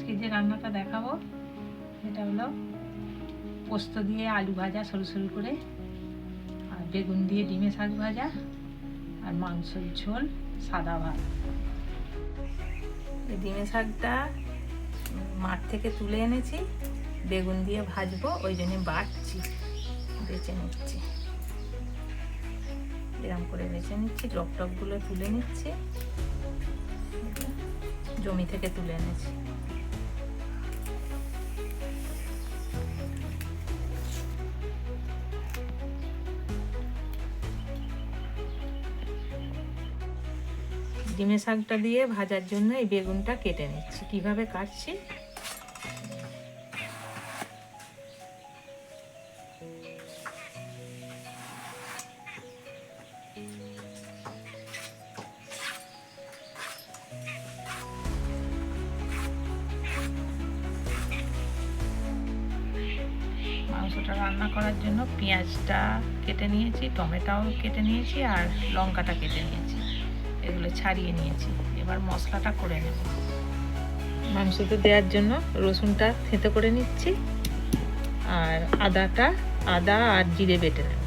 আজকে যে রান্নাটা দেখাবো, সেটা হলো পোস্ত দিয়ে আলু ভাজা সরু সরু করে, আর বেগুন দিয়ে ডিমে শাক ভাজা, আর মাংসের ঝোল সাদা ভাত। এই ডিমে শাকটা মাঠ থেকে তুলে এনেছি, বেগুন দিয়ে ভাজবো, ওই জন্য বাটছি, বেছে নিচ্ছি। এরম করে বেছে নিচ্ছি, টক টকগুলো তুলে নিচ্ছি, জমি থেকে তুলে এনেছি। ডিমের শাকটা দিয়ে ভাজার জন্য এই বেগুনটা কেটে নিচ্ছি। কীভাবে কাটছি? মাংসটা রান্না করার জন্য পেঁয়াজটা কেটে নিয়েছি, টমেটোও কেটে নিয়েছি, আর লঙ্কাটা কেটে নিয়েছি। এগুলো ছাড়িয়ে নিয়েছি। এবার মশলাটা করে নেব। মাংসতে দেওয়ার জন্য রসুনটা থেঁতো করে নিচ্ছি। আর আদাটা, আদা আর জিরে বেটে নেব।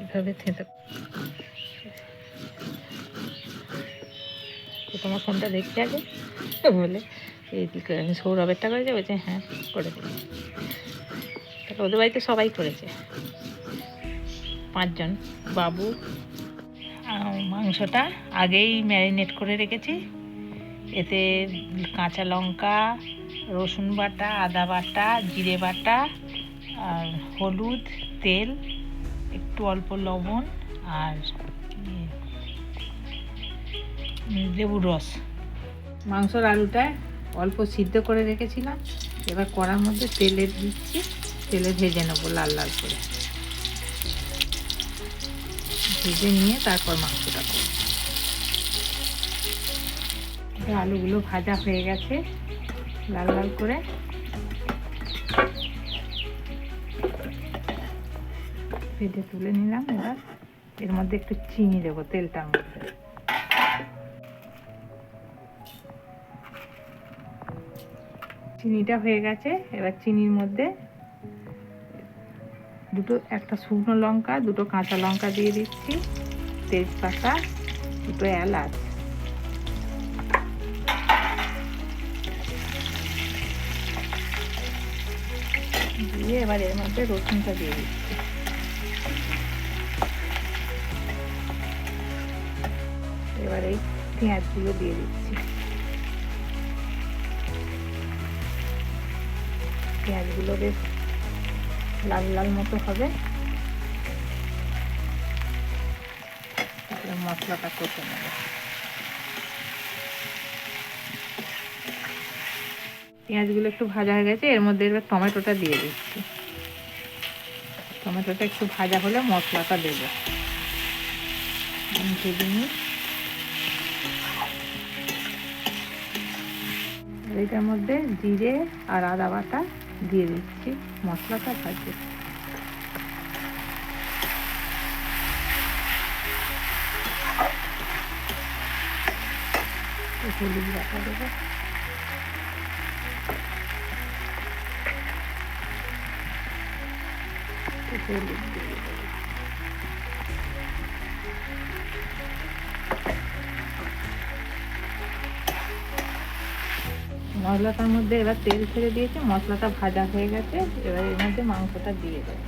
এইভাবে থেঁতো তোমার ফোনটা দেখতে আগে। বলে, এই আমি সৌরভেরটা করেছে বলছে হ্যাঁ করে তাহলে ওদের বাড়িতে সবাই করেছে। পাঁচজন। বাবু মাংসটা আগেই ম্যারিনেট করে রেখেছি। এতে কাঁচা লঙ্কা, রসুন বাটা, আদা বাটা, জিরে বাটা, আর হলুদ, তেল, একটু অল্প লবণ আর লেবুর রস। মাংসর আলুটা অল্প সিদ্ধ করে রেখেছিলাম। এবার কড়ার মধ্যে তেলে দিচ্ছি। তেলে ভেজে নেব লাল লাল করে। ভেজে নিয়ে তারপর মাংসটা করব। আলুগুলো ভাজা হয়ে গেছে, লাল লাল করে। ভেজে তুলে নিলাম এবার। এর মধ্যে একটু চিনি দেবো তেলটার মধ্যে। চিনিটা হয়ে গেছে, এবার চিনির মধ্যে দুটো, একটা শুকনো লঙ্কা, দুটো কাঁচা লঙ্কা দিয়ে দিচ্ছি, তেজপাতা, দুটো এলাচ। দিয়ে এবার এর মধ্যে রসুনটা দিয়ে দিচ্ছি। এবার এই পেঁয়াজগুলো দিয়ে দিচ্ছি। পেঁয়াজগুলো বেশ লাল লাল মতো হবে। মশলাটা কষে নেব। পেঁয়াজগুলো একটু ভাজা হয়ে গেছে, এর মধ্যে এবার টমেটোটা দিয়ে দিচ্ছি। টমেটোটা একটু ভাজা হলে মশলাটা দেবো। এটার মধ্যে জিরে আর আদা বাটা দিয়ে দিচ্ছি মশলাটা ভাজে একটু হলুদ বাটা দেবো। হলুদ দিয়ে দেবো। মশলাটার মধ্যে এবার তেল ছেড়ে দিয়েছে, মশলাটা ভাজা হয়ে গেছে, এবার এর মধ্যে মাংসটা দিয়ে দেবো।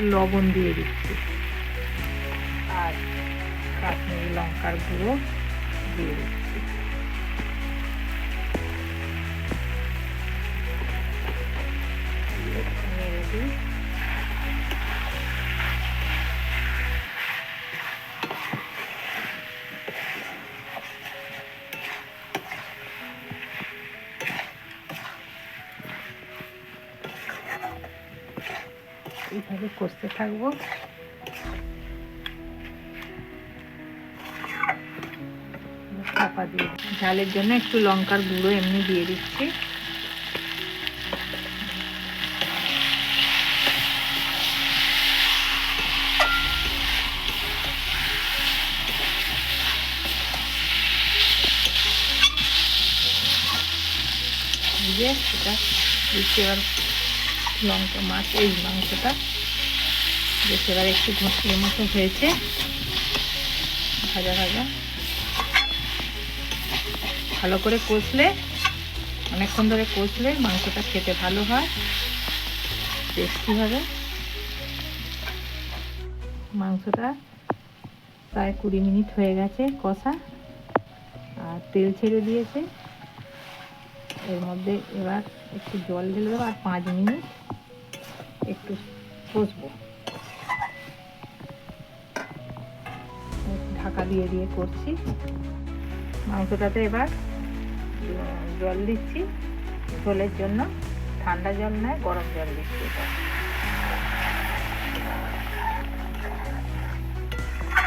একটু লবণ দিয়ে দিচ্ছি। আর কাশ্মীরি লঙ্কার গুঁড়ো দিয়ে দিচ্ছি। নেড়ে দিই। এইভাবে কষতে থাকব। দিয়ে। ঝালের জন্য একটু লঙ্কার গুঁড়ো এমনি দিয়ে দিচ্ছি। সেটা দিচ্ছি এবার লঙ্কা মাছ, এই মাংসটা। বেশ, এবার একটু ঘষিয়ে মতো হয়েছে। ভাজা ভাজা। ভালো করে কষলে, অনেকক্ষণ ধরে কষলে মাংসটা খেতে ভালো হয়। টেস্টি হবে। মাংসটা প্রায় কুড়ি মিনিট হয়ে গেছে কষা। আর তেল ছেড়ে দিয়েছে। এর মধ্যে এবার একটু জল ঢেলে দেবো আর পাঁচ মিনিট একটু কষবো। ঢাকা দিয়ে দিয়ে করছি। মাংসটাতে এবার জল দিচ্ছি। ঝোলের জন্য ঠান্ডা জল নয়, গরম জল দিচ্ছি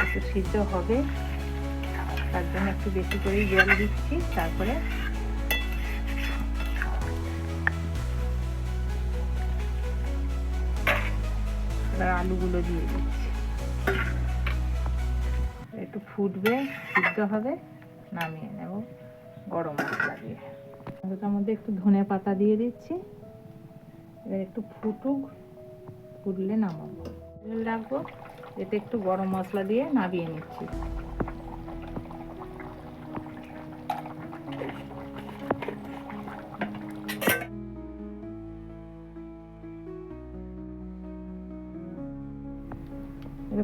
একটু সিদ্ধ হবে। তার জন্য একটু বেশি করেই জল দিচ্ছি, তারপরে আলুগুলো দিয়ে দিচ্ছি। ফুটবে, সিদ্ধ হবে, নামিয়ে নেব গরম মশলা দিয়ে। তার মধ্যে একটু ধনে পাতা দিয়ে দিচ্ছি। এবার একটু ফুটুক, ফুটলে নামাবো। রাখব, এতে একটু গরম মশলা দিয়ে নামিয়ে নিচ্ছি।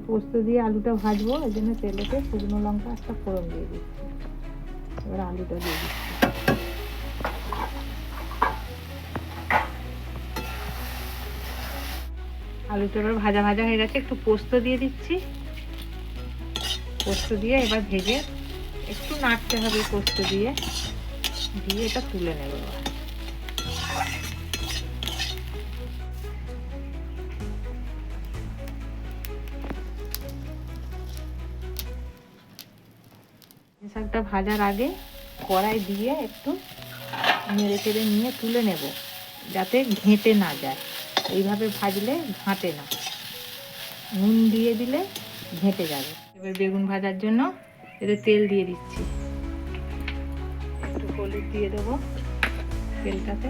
পোস্ত দিয়ে আলুটা ভাজবো, এই জন্য তেলেতে শুকনো লঙ্কা একটা ফোড়ন দিয়ে দিচ্ছি। এবার আলুটা দিয়ে দিচ্ছি। আলুটা এবার ভাজা ভাজা হয়ে গেছে, একটু পোস্ত দিয়ে দিচ্ছি। পোস্ত দিয়ে এবার ভেজে একটু নাড়তে হবে পোস্ত দিয়ে দিয়ে এটা তুলে নেব। এবার ভাজার আগে কড়াই দিয়ে একটু নেড়ে চেড়ে নিয়ে তুলে নেব, যাতে ঘেঁটে না যায়। এইভাবে ভাজলে ঘাঁটে না। নুন দিয়ে দিলে ঘেঁটে যাবে। এবার বেগুন ভাজার জন্য এতে তেল দিয়ে দিচ্ছি। একটু হলুদ দিয়ে দেবো তেলটাতে।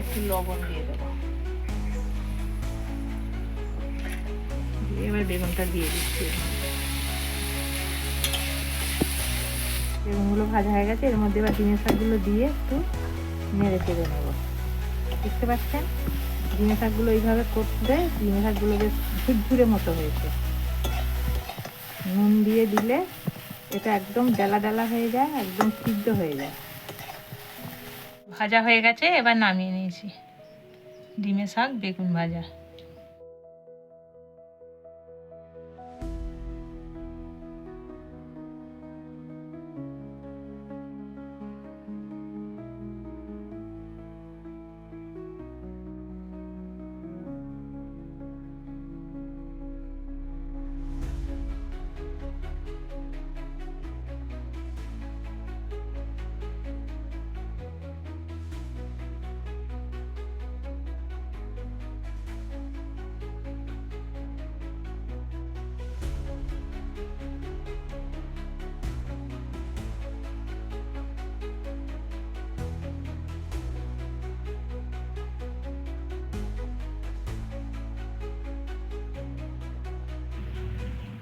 একটু লবণ দিয়ে দেবো। এবার বেগুনটা দিয়ে দিচ্ছি। বেগুনগুলো ভাজা হয়ে গেছে, এর মধ্যে এবার ডিমের শাকগুলো দিয়ে একটু নেড়ে চেড়ে নেব। দেখতে পাচ্ছেন? ডিমের শাকগুলো এইভাবে করতে ডিমের শাকগুলো বেশ ঝুরঝুরে মতো হয়েছে। নুন দিয়ে দিলে এটা একদম ডালা ডালা হয়ে যায়, একদম সিদ্ধ হয়ে যায়। ভাজা হয়ে গেছে, এবার নামিয়ে নিয়েছি। ডিমের শাক, বেগুন ভাজা।